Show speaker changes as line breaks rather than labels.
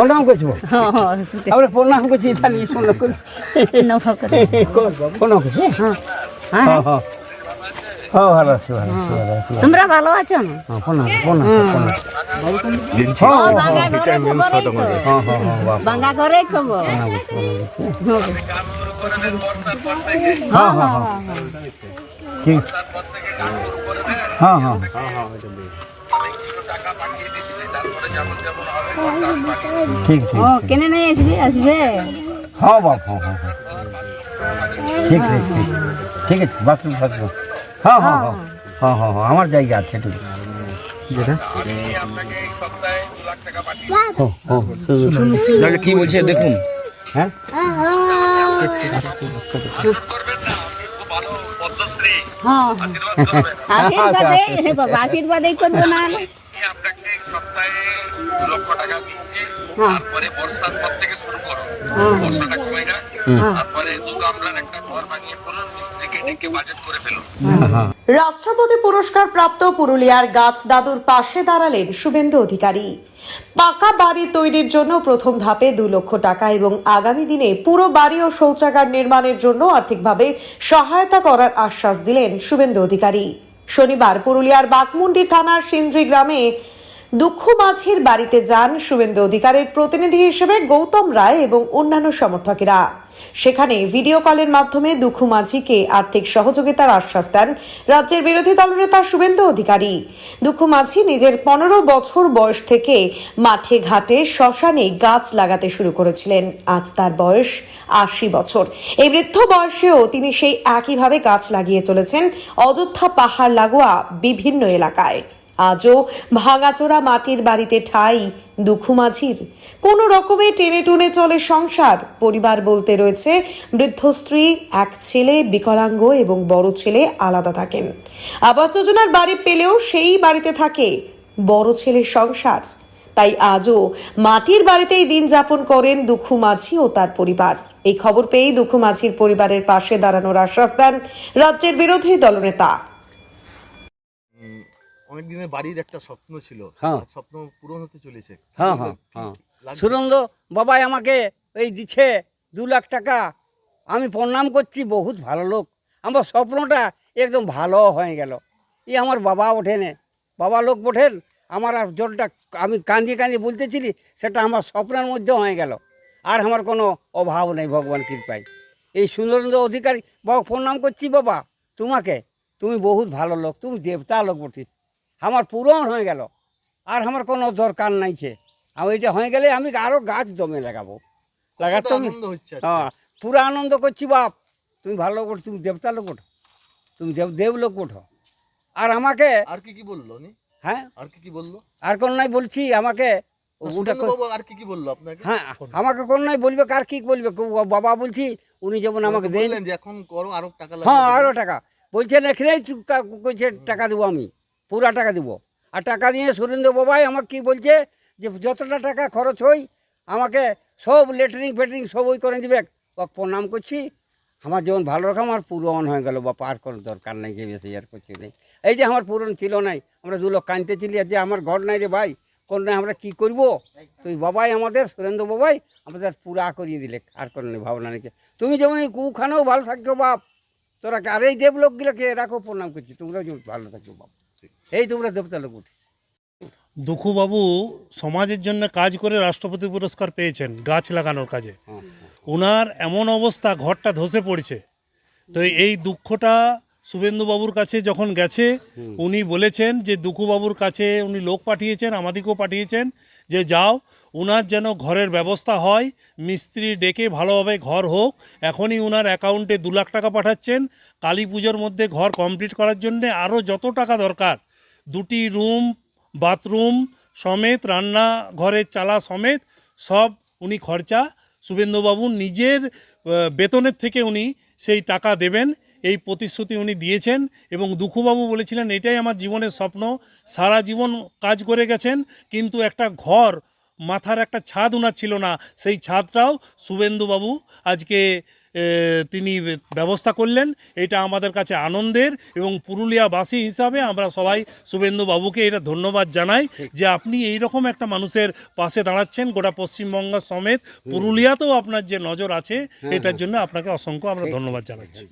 প্রণাম করছ?
হ্যাঁ হ্যাঁ
আমরা প্রণাম করছি তাহলে শোনো প্রণাম করছি।
হ্যাঁ?
হ্যাঁ
হ্যাঁ।
হ্যাঁ হ্যাঁ ভালো আছি ভালো আছি ভালো আছি।
তোমরা ভালো আছো? না
হ্যাঁ প্রণাম প্রণাম প্রণাম হ্যাঁ
বাঙ্গা ঘরে খবর।
হ্যাঁ হ্যাঁ হ্যাঁ
হ্যাঁ
হ্যাঁ
হ্যাঁ।
হ্যাঁ
হ্যাঁ
ঠিক হ্যাঁ হ্যাঁ ঠিক ঠিক
ও কেনে নাই আসবে আসবে
হ্যাঁ বাপ হ্যাঁ হ্যাঁ হ্যাঁ ঠিক ঠিক ঠিক ঠিক আছে বাথরুম বাথরুম হ্যাঁ হ্যাঁ হ্যাঁ হ্যাঁ হ্যাঁ হ্যাঁ আমার জায়গা আছে ঠিক আছে যেটা ও ও
দাদা কি বলছে দেখুন
হ্যাঁ
হ্যাঁ আশীর্বাদে হে বাবা আশীর্বাদে করব না
লক্ষ টাকা দিচ্ছে
হ্যাঁ।
তারপরে বর্ষার পর থেকে শুরু করো।
হ্যাঁ।
বর্ষাটা কমে যাক
হ্যাঁ
তারপরে দু গামলার একটা ঘর বানিয়ে ফেলুন মিস্ত্রিকে ডেকে বাজেট করে ফেলুন
রাষ্ট্রপতি পুরস্কার প্রাপ্ত পুরুলিয়ার গাছ দাদুর পাশে দাঁড়ালেন শুভেন্দু অধিকারী। পাকা বাড়ি তৈরির জন্য প্রথম ধাপে দু লক্ষ টাকা এবং আগামী দিনে পুরো বাড়ি ও শৌচাগার নির্মাণের জন্য আর্থিকভাবে সহায়তা করার আশ্বাস দিলেন শুভেন্দু অধিকারী। শনিবার পুরুলিয়ার বাকমুন্ডি থানার সিন্দ্রি গ্রামে দুঃখ মাঝির বাড়িতে যান শুভেন্দু অধিকারের প্রতিনিধি হিসেবে গৌতম রায় এবং অন্যান্য সমর্থকেরা। সেখানে ভিডিও কলের মাধ্যমে দুঃখু মাঝিকে আর্থিক সহযোগিতার আশ্বাস দেন রাজ্যের বিরোধী দলের দলনেতা শুভেন্দু অধিকারী। দুঃখু মাঝি নিজের পনেরো বছর বয়স থেকে মাঠে ঘাটে শ্মশানে গাছ লাগাতে শুরু করেছিলেন। আজ তার বয়স আশি বছর। এই বৃদ্ধ বয়সেও তিনি সেই একইভাবে গাছ লাগিয়ে চলেছেন। অযোধ্যা পাহাড় লাগোয়া বিভিন্ন এলাকায়। আজও ভাঙাচোরা মাটির বাড়িতে ঠাই দুঃখু মাঝির কোনো রকমে টেনে টুনে চলে সংসার, পরিবার বলতে রয়েছে বৃদ্ধ স্ত্রী এক ছেলে, বিকলাঙ্গ এবং বড় ছেলে আলাদা থাকেন। আবাস যোজনার বাড়ি পেলেও সেই বাড়িতে থাকে বড় ছেলের সংসার। তাই আজও মাটির বাড়িতেই দিন যাপন করেন দুঃখু মাঝি ও তার পরিবার। এই খবর পেয়েই দুঃখু মাঝির পরিবারের পাশে দাঁড়ানোর আশ্বাস দেন রাজ্যের বিরোধী দলনেতা।
অনেক দিনের বাড়ির একটা স্বপ্ন ছিল।
হ্যাঁ।
স্বপ্ন পূরণ হতে চলেছে।
হ্যাঁ হ্যাঁ হ্যাঁ? সুরন্দ বাবাই আমাকে এই দিচ্ছে দু লাখ টাকা। আমি প্রণাম করছি বহুত ভালো লোক। আমার স্বপ্নটা একদম ভালো হয়ে গেল। এই আমার বাবা ওঠেনে। বাবা লোক ওঠেন আমার আর জলটা আমি কান্দিয়ে কান্দিয়ে বলতেছিলি সেটা আমার স্বপ্নের মধ্যে হয়ে গেল। আর আমার কোনো অভাব নেই ভগবান কৃপায়। এই সুন্দরেন্দ্র অধিকারী বাবা প্রণাম করছি বাবা। তোমাকে তুমি বহুত ভালো লোক তুমি দেবতা লোক বটিস আমার পূরণ হয়ে গেল। আর আমার কোনো দরকার নাই সে আমি এটা হয়ে গেলে আমি আরও গাছ জমে লাগাবো। লাগাতে আমি? হ্যাঁ পুরো আনন্দ করছি বাপ। তুমি ভালো লোক তুমি দেবতা লোক ওঠো। তুমি দেব দেব লোক ওঠো। আর আমাকে
আর কি কি বলল
হ্যাঁ?
আর কি কি বলল?
আর কোন নাই বলছি আমাকে
আর কি কি বলল আপনাকে?
হ্যাঁ আমাকে কোন নাই বলবে কার কি বলবে? বাবা বলছি উনি যেমন আমাকে দেন।
এখন করো আরও টাকা
হ্যাঁ। আরও টাকা। বলছেন এখানেই টাকা দেবো আমি। পুরা টাকা দেবো। আর টাকা দিয়ে সুরেন্দ্র বাবাই আমাকে কি বলছে যে, যতটা টাকা খরচ হই, আমাকে সব লেটারিং ফেটারিং সব ওই করে দিবে। ও প্রণাম করছি। আমার যেমন ভালো রকম, আমার পূরণ হয়ে গেল বা পার করার দরকার নেই, যে বেশি আর কিছু নেই। এই যে আমার পূরণ ছিল নাই, আমরা দু লোক কানতে ছিলি আর যে আমার ঘর নাই রে ভাই, কোন নাই, আমরা কি করব? তুই বাবাই আমাদের, সুরেন্দ্র বাবাই আমাদের পুরা করিয়ে দিলে, আর কোনো নেই, ভাবনা নেই। তুমি যেমন এই কুখানেও ভালো থাকছো বাপ, তোরা আর এই দেবলোকগুলোকে রাখো, প্রণাম করছি। তোমরা যেমন ভালো থাকো বাপ। এই তোমরা দেবতা লোক উঠে।
দুঃখুবাবু সমাজের জন্য কাজ করে রাষ্ট্রপতি পুরস্কার পেয়েছেন, গাছ লাগানোর কাজে। ওনার এমন অবস্থা, ঘরটা ধসে পড়ছে। তো এই দুঃখটা শুভেন্দুবাবুর কাছে যখন গেছে, উনি বলেছেন যে, দুঃখুবাবুর কাছে উনি লোক পাঠিয়েছেন আমাদেরকেও পাঠিয়েছেন, যে যাও, উনার যেন ঘরের ব্যবস্থা হয়, মিস্ত্রি ডেকে ভালোভাবে ঘর হোক। এখনই উনার অ্যাকাউন্টে দু লাখ টাকা পাঠাচ্ছেন। কালী পুজোর মধ্যে ঘর কমপ্লিট করার জন্যে আরও যত টাকা দরকার দুটি রুম, বাথরুম সমেত, রান্না ঘরের চালা সমেত সব উনি খরচা। শুভেন্দুবাবু নিজের বেতনের থেকে উনি সেই টাকা দেবেন, এই প্রতিশ্রুতি উনি দিয়েছেন এবং দুঃখুবাবু বলেছিলেন, এটাই আমার জীবনের স্বপ্ন। সারা জীবন কাজ করে গেছেন, কিন্তু একটা ঘর মাথার একটা ছাদ ওনার ছিল না সেই ছাদটাও শুভেন্দুবাবু আজকে তিনি ব্যবস্থা করলেন। এটা আমাদের কাছে আনন্দের এবং পুরুলিয়াবাসী হিসাবে আমরা সবাই শুভেন্দু বাবুকে এটা ধন্যবাদ জানাই যে আপনি এই রকম একটা মানুষের পাশে দাঁড়াচ্ছেন গোটা পশ্চিমবঙ্গ সমেত। পুরুলিয়াতেও আপনার যে নজর আছে এটার জন্য আপনাকে অসংখ্য আমরা ধন্যবাদ জানাচ্ছি।